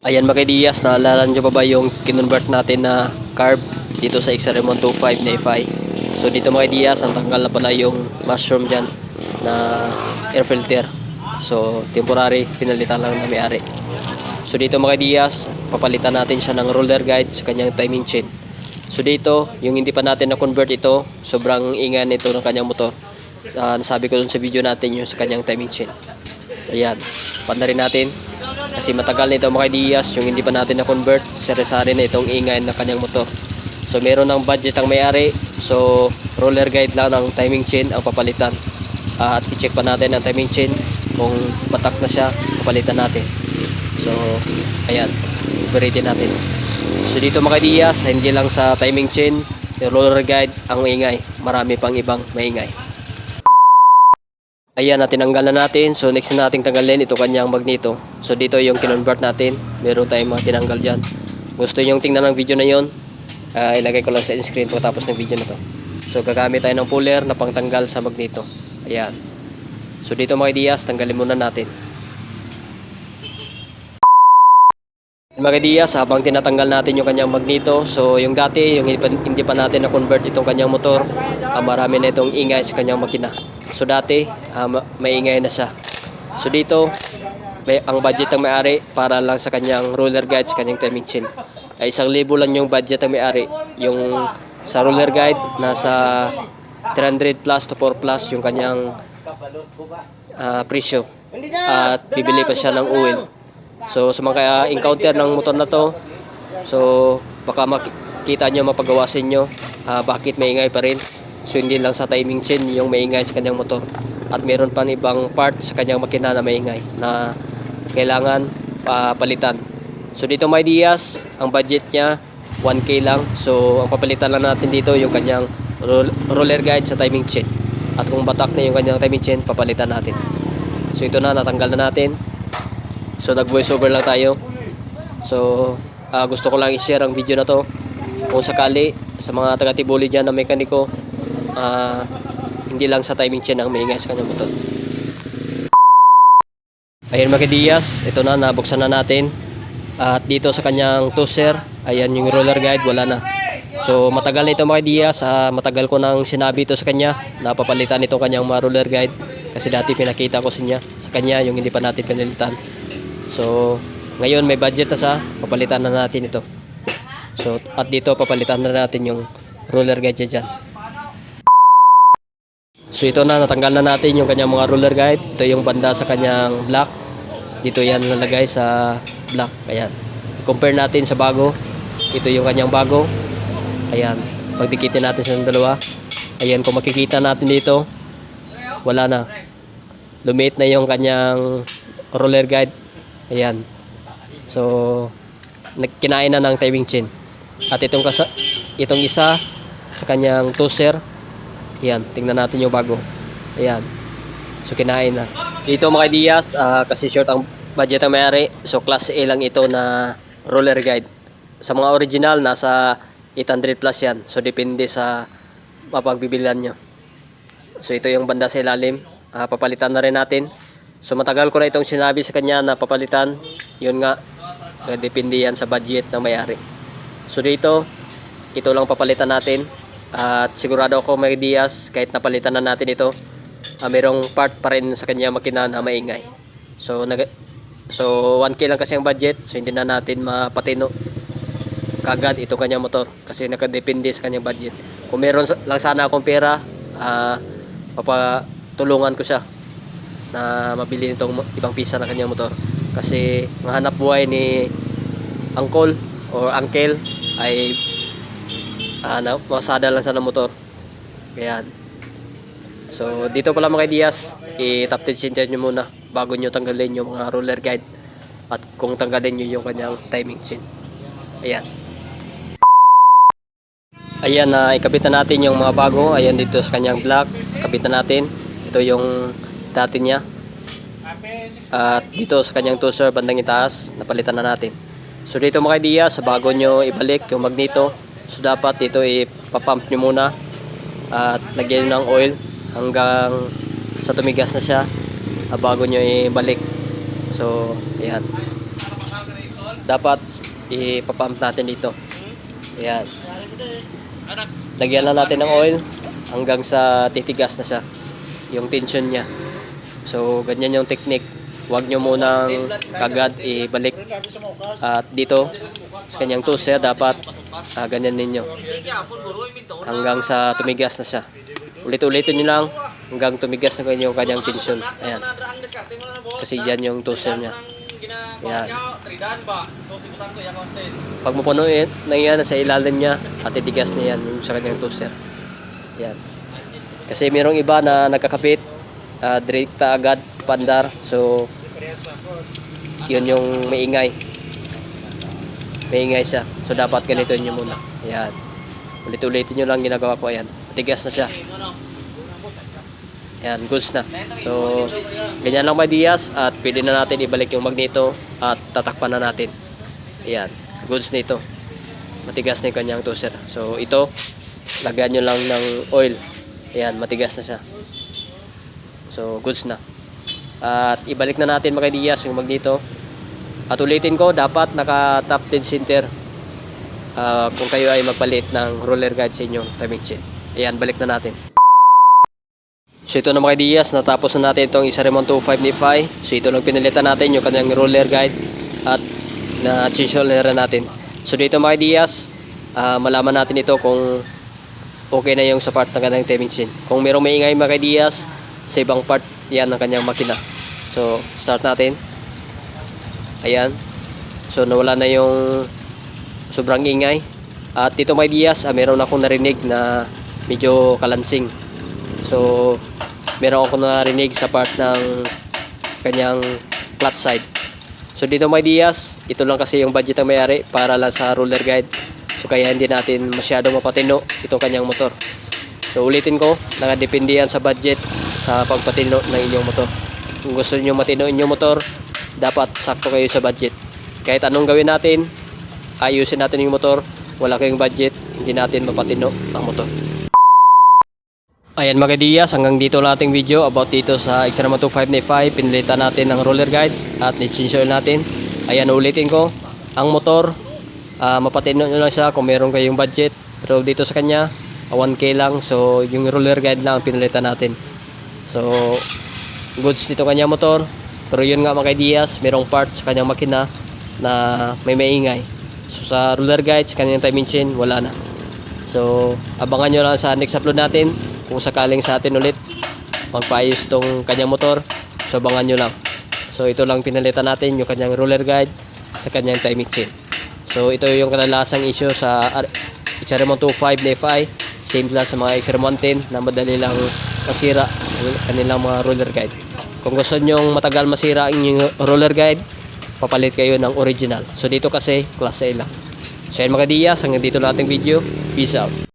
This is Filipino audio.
Ayan mga kaidias, naalala nyo pa ba yung kinonvert natin na carb dito sa XRM 125 na FI? So dito mga kaidias, ang tanggal na pala yung mushroom dyan na air filter. So temporary, pinalitan lang na may-ari. So dito mga kaidias, papalitan natin siya ng roller guide sa kanyang timing chain. So dito, yung hindi pa natin na-convert ito, sobrang ingay nito ng kanyang motor. Ah, nasabi ko dun sa video natin yung sa kanyang timing chain. Ayan, pandarin natin. Kasi matagal na ito mga ideas, yung hindi pa natin na-convert, sari-sari na itong ingay ng kanyang motor. So meron ng budget ang may-ari, so roller guide lang ng timing chain ang papalitan. Ah, at i-check pa natin ang timing chain, kung batak na siya, papalitan natin. So, ayan, operatin natin. So dito mga ideas, hindi lang sa timing chain, yung roller guide ang ingay, marami pang ibang maingay. Ayan, na tinanggal na natin. So, next na nating tanggalin ito kanyang magneto. So, dito yung kinonvert natin. Meron tayong mga tinanggal dyan. Gusto yung tingnan ng video na yon ah, ilagay ko lang sa screen pagkatapos ng video na to. So, gagamit tayo ng puller na pangtanggal sa magneto. Ayan. So, dito mga ideas, tanggalin muna natin. Mga ideas, habang tinatanggal natin yung kanyang magneto, so yung dati, yung hindi pa, hindi pa natin na-convert itong kanyang motor, ah, marami na itong ingay sa kanyang makina. So dati, ah, ma- may ingay na siya. So dito, may, ang budget ng may-ari para lang sa kanyang roller guide, sa kanyang timing chain. Ay isang libo lang yung budget ng may-ari. Yung sa roller guide, nasa 300 plus to 4 plus yung kanyang ah, presyo. At bibili pa siya ng oil. So sa mga encounter ng motor na to, so baka makita nyo mapagawasin nyo ah, bakit maingay pa rin. So hindi lang sa timing chain yung maingay sa kanyang motor. At meron pa ibang part sa kanyang makina na maingay na kailangan ah, palitan. So dito may Diaz, ang budget niya 1k lang. So ang papalitan lang natin dito yung kanyang roll- roller guide sa timing chain. At kung batak na yung kanyang timing chain, papalitan natin. So ito na, natanggal na natin. So nag voice over lang tayo. So ah, gusto ko lang i-share ang video na to. Kung sakali sa mga taga Tibuli dyan na mekaniko, ah, hindi lang sa timing chain ang maingay sa kanyang motor. Ayan mga Diaz, ito na, nabuksan na natin. At dito sa kanyang toaster, ayan yung roller guide, wala na. So matagal na ito mga Diaz, ah, matagal ko nang sinabi ito sa kanya, napapalitan itong kanyang mga roller guide. Kasi dati pinakita ko sa, niya, sa kanya yung hindi pa natin pinalitan. So, ngayon may budget na sa papalitan na natin ito. So, at dito papalitan na natin yung roller guide dyan. So, ito na, natanggal na natin yung kanyang mga roller guide. Ito yung banda sa kanyang black. Dito yan nalagay sa black. Ayan. Compare natin sa bago. Ito yung kanyang bago. Ayan. Pagdikitin natin sa dalawa. Ayan, kung makikita natin dito, wala na. Lumit na yung kanyang roller guide. Ayan. So, nagkinain na ng timing chain. At itong itong isa sa kanyang toaster. Ayan, tingnan natin yung bago. Ayan. So, kinain na. Dito mga ideas, ah, kasi short ang budget ang mayari. So, class A lang ito na roller guide. Sa mga original, nasa 800 plus yan. So, depende sa mapagbibilan nyo. So, ito yung banda sa ilalim. Ah, papalitan na rin natin. So, matagal ko na itong sinabi sa kanya na papalitan. Yun nga, eh, depende yan sa budget ng may-ari. So, dito, ito lang papalitan natin. At sigurado ako may Diaz, kahit napalitan na natin ito, ah, mayroong part pa rin sa kanya makina na maingay. So, nag so 1K lang kasi ang budget, so hindi na natin mapatino kagad ito kanyang motor kasi nakadepende sa kanyang budget. Kung meron lang sana akong pera, ah, papatulungan ko siya na mabili nitong ibang pisa ng kanyang motor. Kasi ang hanap buhay ni uncle or uncle ay ano, masada lang sa motor. Kaya So dito pala mga ideas, i-top 10 nyo muna bago nyo tanggalin yung mga roller guide at kung tanggalin nyo yung kanyang timing chain. Ayan. Ayan na ikapitan natin yung mga bago. Ayan dito sa kanyang black. Kapitan natin. Ito yung dati niya. At dito sa kanyang toaster bandang itaas, napalitan na natin. So dito mga idea, sa bago nyo ibalik yung magneto, so dapat dito ipapump nyo muna at lagyan ng oil hanggang sa tumigas na siya bago nyo ibalik. So, ayan. dapat ipapump natin dito. Ayan. Lagyan lang natin ng oil hanggang sa titigas na siya. Yung tension niya. So, ganyan yung technique. Huwag nyo munang kagad ibalik. At dito, sa kanyang toaster, dapat ah, ganyan ninyo. Hanggang sa tumigas na siya. Ulit-ulitin nyo lang hanggang tumigas na yung kanyang tension. Ayan. Kasi yan yung toaster niya. Ayan. Pag mapunuin na yan sa ilalim niya at titigas na yan yung sa kanyang toaster. Yan. Kasi mayroong iba na nagkakapit uh, direkta agad pandar. So yun yung maingay. Maingay siya. So dapat ganito nyo muna. Yan. Ulit-ulitin nyo lang ginagawa ko. Ayan. Tigas na siya. Yan, goods na. So, ganyan lang may Diaz at pwede na natin ibalik yung magneto at tatakpan na natin. Ayan, goods na ito. Matigas na yung kanyang toaster. So, ito, lagyan nyo lang ng oil. Ayan, matigas na siya. So, goods na. At ibalik na natin mga Diaz yung magneto. At ulitin ko, dapat naka top 10 center ah, kung kayo ay magpalit ng roller guide sa inyong timing chain. Ayan, balik na natin. So ito na mga Diaz, natapos na natin itong isa Remon 25 ni Pi. So ito lang pinalitan natin yung kanyang roller guide at na rin natin. So dito mga Diaz, ah, malaman natin ito kung okay na yung sa part ng kanyang timing chain. Kung merong maingay mga Diaz, sa ibang part yan ng kanyang makina. So start natin. Ayan. So nawala na yung sobrang ingay. At dito mga Diaz, ah, meron akong narinig na medyo kalansing. So, meron ako narinig sa part ng kanyang flat side. So, dito may Diaz, ito lang kasi yung budget ang mayari para lang sa roller guide. So, kaya hindi natin masyado mapatino itong kanyang motor. So, ulitin ko, nakadepende yan sa budget sa pagpatino ng inyong motor. Kung gusto niyo matino inyong motor, dapat sakto kayo sa budget. Kahit anong gawin natin, ayusin natin yung motor, wala kayong budget, hindi natin mapatino ang motor. Ayan mga Diaz, hanggang dito lang ating video about dito sa Xrama 25 na 5. Pinilitan natin ng roller guide at ni-change oil natin. Ayan, ulitin ko. Ang motor, ah, mapatino nyo lang siya kung meron kayong budget. Pero dito sa kanya, ah, 1K lang. So, yung roller guide lang ang pinilitan natin. So, goods dito kanya motor. Pero yun nga mga Diaz, merong parts sa kanyang makina na may maingay. So, sa roller guide, sa kanyang timing chain, wala na. So, abangan nyo lang sa next upload natin kung sakaling sa atin ulit magpaayos tong kanyang motor. So, abangan nyo lang. So, ito lang pinalitan natin yung kanyang roller guide sa kanyang timing chain. So, ito yung kadalasang issue sa XRM 25 na FI. Same lang sa mga XRM 110 na madali lang masira ang kanilang mga roller guide. Kung gusto nyo matagal masira ang inyong roller guide, papalit kayo ng original. So, dito kasi class A lang. So, yun mga Diaz, hanggang dito na ating video. Peace out.